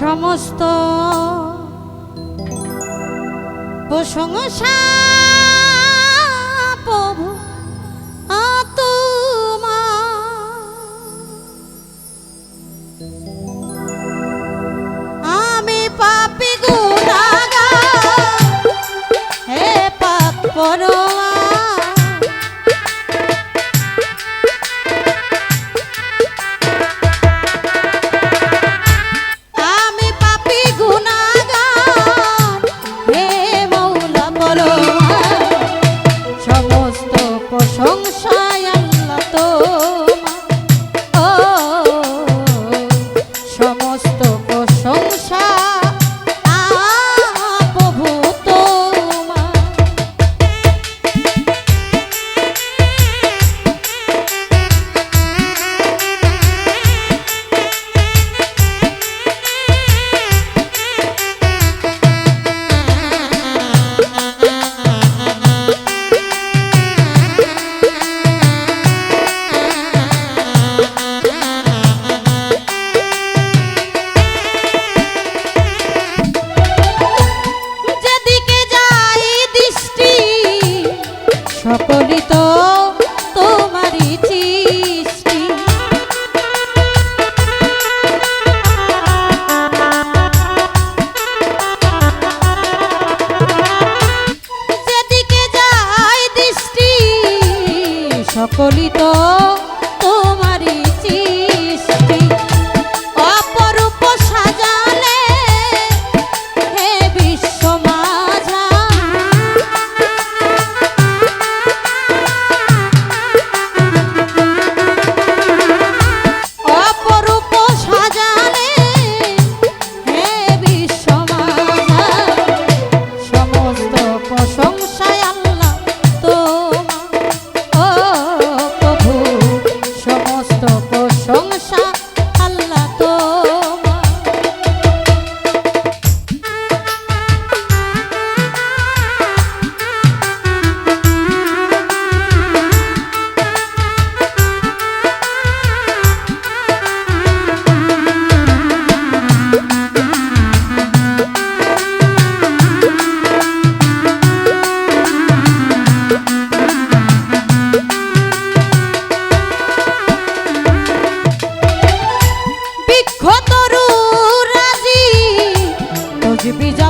সমস্ত প্রশংসা প্রভু তোমার। আমি পাপি গুনাগার হে পাপ পর সকলি তো তোমারই de beija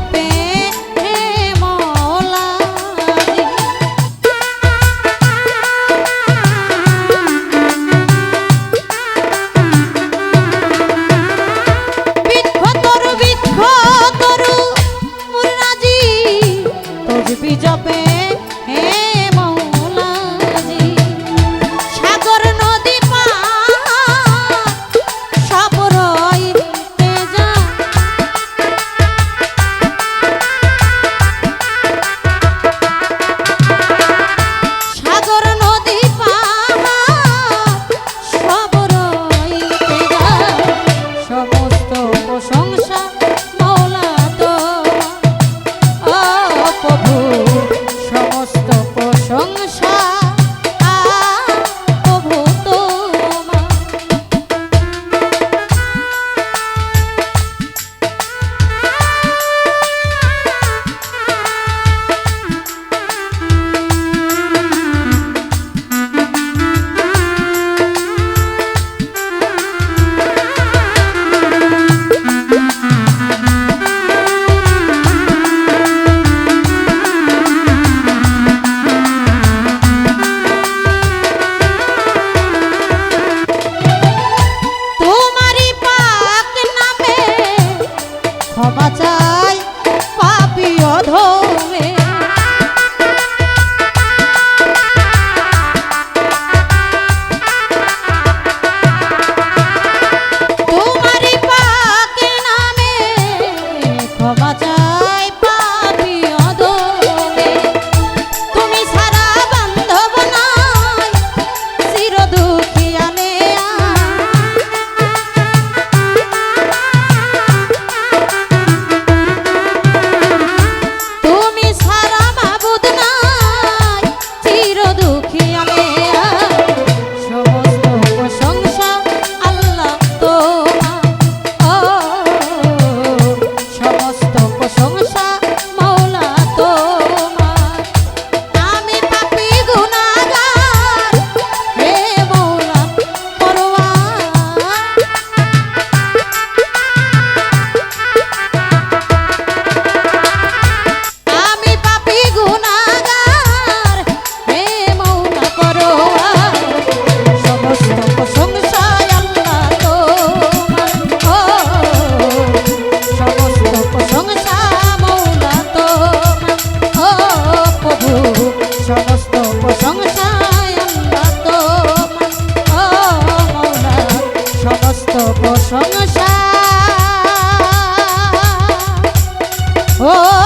ক্ষমা Oh.